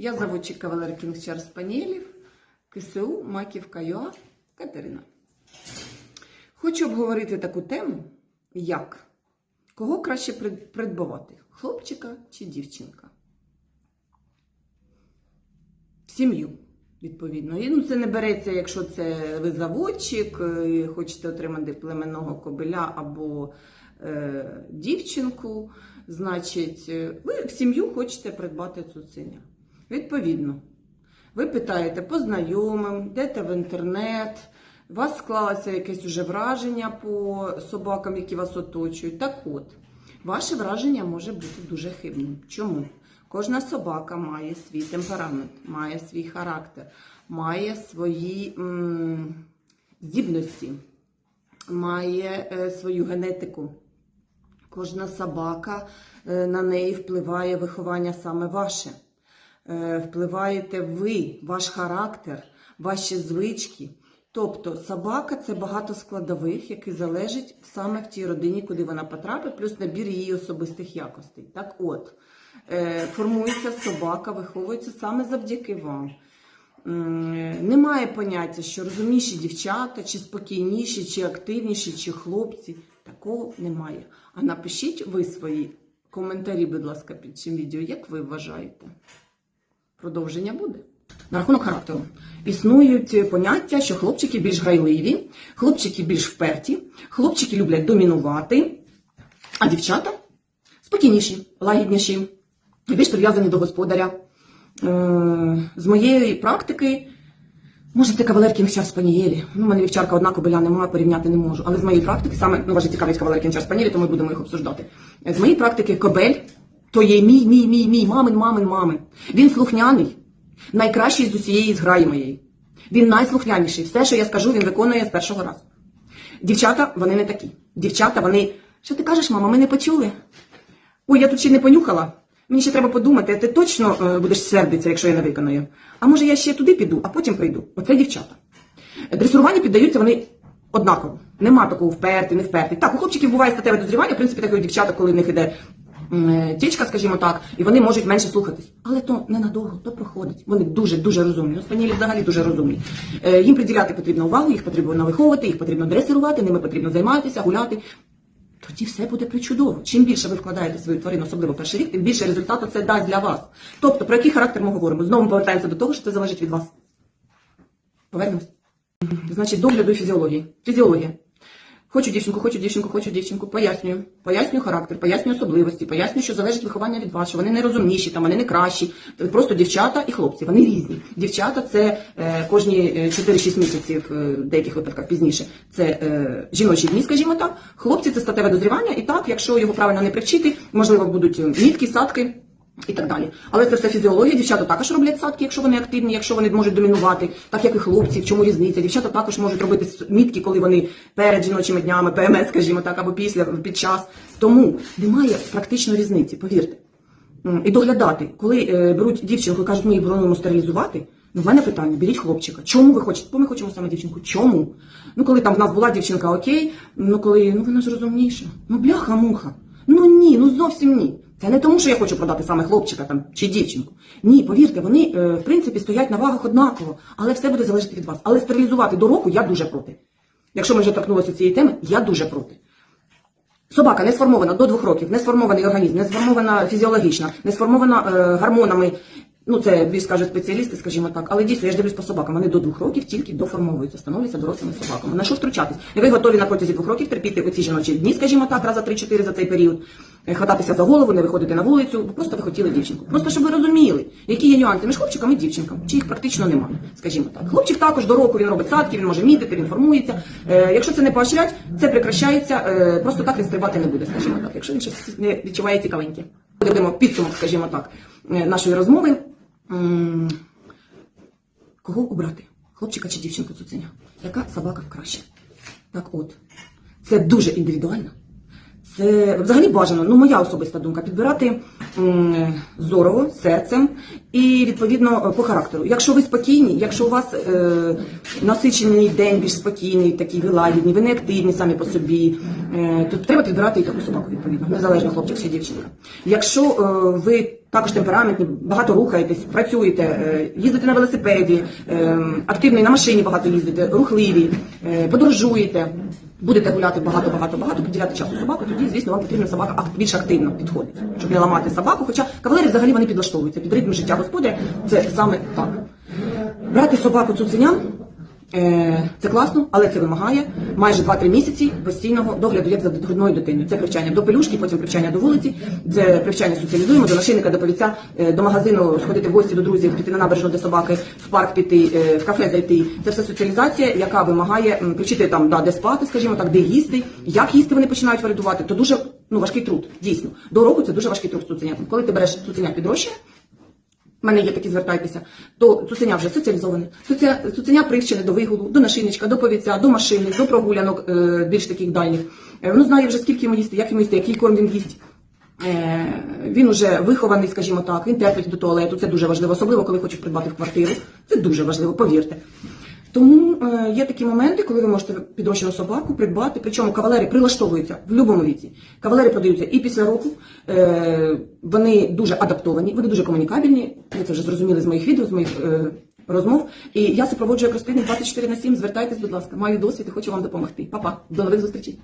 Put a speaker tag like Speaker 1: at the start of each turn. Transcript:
Speaker 1: Я заводчик Кавалер Кінгчар Спаніелів, КСУ Маківка ЮА Катерина. Хочу обговорити таку тему, як кого краще прид- придбавати: хлопчика чи дівчинка? Сім'ю, відповідно. І ну, це не береться, якщо це ви заводчик, е, і хочете отримати племенного кобеля або е, дівчинку, значить, е, ви в сім'ю хочете придбати цуценя. Відповідно, ви питаєте по знайомим, йдете в інтернет, у вас склалося якесь уже враження по собакам, які вас оточують. Так от, ваше враження може бути дуже хибним. Чому? Кожна собака має свій темперамент, має свій характер, має свої м, здібності, має е, свою генетику. Кожна собака е, на неї впливає виховання саме ваше. Е, Впливаєте ви, ваш характер, ваші звички. Тобто собака це багато складових, які залежать саме в тій родині, куди вона потрапить, плюс набір її особистих якостей. Так от, е, формується собака, виховується саме завдяки вам. Немає поняття, що розумніші дівчата, чи спокійніші, чи активніші, чи хлопці. Такого немає. А напишіть ви свої коментарі, будь ласка, під цим відео, як ви вважаєте. Продовження буде. На рахунок характеру. Існують поняття, що хлопчики більш грайливі, хлопчики більш вперті, хлопчики люблять домінувати, а дівчата спокійніші, лагідніші, більш прив'язані до господаря. Е, з моєї практики, може, це кавалер кінчар спанієлі. Ну, у мене вівчарка одна кобиля немає, порівняти не можу. Але з моєї практики, саме ну, вас цікавить кавалер кінчар спанієлі, то ми будемо їх обсуждати. Е, З моєї практики кобель то є мій, мій, мій, мій, мамин, мамин, мамин. Він слухняний, найкращий з усієї зграї моєї. Він найслухняніший. Все, що я скажу, він виконує з першого разу. Дівчата, вони не такі. Дівчата, вони. Що ти кажеш, мама, ми не почули? Ой, я тут ще не понюхала. Мені ще треба подумати, ти точно е, будеш сердитися, якщо я не виконую. А може я ще туди піду, а потім прийду. Оце дівчата. Дресуруванню піддаються вони однаково. Нема такого вперти, не вперти. Так, у хлопчиків буває статеве дозрівання, в принципі, так і у дівчата, коли в них іде тічка, скажімо так, і вони можуть менше слухатись. Але то ненадовго, то проходить. Вони дуже-дуже розумні. Ну, спаніелі взагалі дуже розумні. Е, їм приділяти потрібно увагу, їх потрібно виховувати, їх потрібно дресирувати, ними потрібно займатися, гуляти. Тоді все буде причудово. Чим більше ви вкладаєте свою тварину, особливо перший рік, тим більше результату це дасть для вас. Тобто, про який характер ми говоримо? Знову повертаємося до того, що це залежить від вас. Повернемось. Значить, догляду і фізіології. Фізіологія. Хочу дівчинку, хочу дівчинку, хочу дівчинку. Пояснюю. Пояснюю характер, пояснюю особливості, пояснюю, що залежить виховання від вас, що вони не розумніші, там вони не кращі. Просто дівчата і хлопці, вони різні. Дівчата це е, кожні е, 4-6 місяців, е, в деяких випадках пізніше, це е, жіночі дні, скажімо так. Хлопці це статеве дозрівання, і так, якщо його правильно не привчити, можливо, будуть мітки, садки. І так далі. Але це все фізіологія. Дівчата також роблять садки, якщо вони активні, якщо вони можуть домінувати, так як і хлопці. В чому різниця? Дівчата також можуть робити мітки, коли вони перед жіночими днями, ПМС, скажімо так, або після, під час. Тому немає практично різниці, повірте. І доглядати, коли е, беруть дівчинку і кажуть, ми її плануємо стерилізувати. Ну, в мене питання, беріть хлопчика. Чому ви хочете? Бо ми хочемо саме дівчинку. Чому? Ну, коли там в нас була дівчинка, окей, ну коли, ну вона ж розумніша. Ну, бляха-муха. Ну ні, ну зовсім ні. Це не тому, що я хочу продати саме хлопчика там чи дівчинку. Ні, повірте, вони е, в принципі стоять на вагах однаково, але все буде залежати від вас. Але стерилізувати до року я дуже проти. Якщо ми вже торкнулися цієї теми, я дуже проти. Собака не сформована до двох років, не сформований організм, не сформована фізіологічно, не сформована е, гормонами. Ну, це більш скажуть спеціалісти, скажімо так. Але дійсно, я ж дивлюсь по собакам. Вони до двох років тільки доформовуються, становляться дорослими собаками. На що втручатись? І ви готові на протязі двох років терпіти оці жіночі дні, скажімо так, раз за три-чотири за цей період, е, хвататися за голову, не виходити на вулицю, просто ви хотіли дівчинку. Просто щоб ви розуміли, які є нюанси між хлопчиком і дівчинком, чи їх практично немає, скажімо так. Хлопчик також до року він робить садки, він може мітити, він формується. Е, якщо це не поощрять, це прекращається. Е, просто так він стрибати не буде, скажімо так. Якщо він щось не відчуває цікавеньке. Будемо підсумок, скажімо так, нашої розмови. Кого обрати? Хлопчика чи дівчинку цуценя? Яка собака краще? Так от, це дуже індивідуально. Це взагалі бажано, ну моя особиста думка, підбирати зорово, серцем і відповідно по характеру. Якщо ви спокійні, якщо у вас е, насичений день більш спокійний, такий ви лагідні, ви не активні самі по собі, е, то треба підбирати і таку собаку відповідно, незалежно хлопчик чи дівчинка. Якщо е, ви також темпераментні, багато рухаєтесь, працюєте, е, їздите на велосипеді, е, активний на машині багато їздите, рухливі, е, подорожуєте. Будете гуляти багато, багато, багато, приділяти часу собаку, тоді, звісно, вам потрібна собака більш активно підходить, щоб не ламати собаку. Хоча кавалери взагалі вони підлаштовуються під ритм життя господаря. Це саме так. Брати собаку цуценям е, це класно, але це вимагає майже 2-3 місяці постійного догляду як за грудною дитиною. Це привчання до пелюшки, потім привчання до вулиці, це привчання соціалізуємо, до нашийника, до повіця, е, до магазину сходити в гості до друзів, піти на набережну до собаки, в парк піти, е, в кафе зайти. Це все соціалізація, яка вимагає привчити там, да, де спати, скажімо так, де їсти, як їсти вони починають варитувати. То дуже ну, важкий труд, дійсно. До року це дуже важкий труд з цуценятом. Коли ти береш цуценя підрощує, в мене є такі, звертайтеся, то цуценя вже соціалізоване. Цуценя, цуценя привчене до вигулу, до нашийничка, до повіця, до машини, до прогулянок е, більш таких дальніх. Е, воно знає вже скільки йому їсти, як йому їсти, який корм він їсть. Е, він уже вихований, скажімо так, він терпить до туалету. Це дуже важливо, особливо коли хоче придбати в квартиру. Це дуже важливо, повірте. Тому е, є такі моменти, коли ви можете підрощену собаку придбати. Причому кавалери прилаштовуються в будь-якому віці. Кавалери продаються і після року. Е, вони дуже адаптовані, вони дуже комунікабельні. Ви це вже зрозуміли з моїх відео, з моїх е, розмов. І я супроводжую розплідник 24 на 7. Звертайтесь, будь ласка, маю досвід і хочу вам допомогти. Па-па, до нових зустрічей.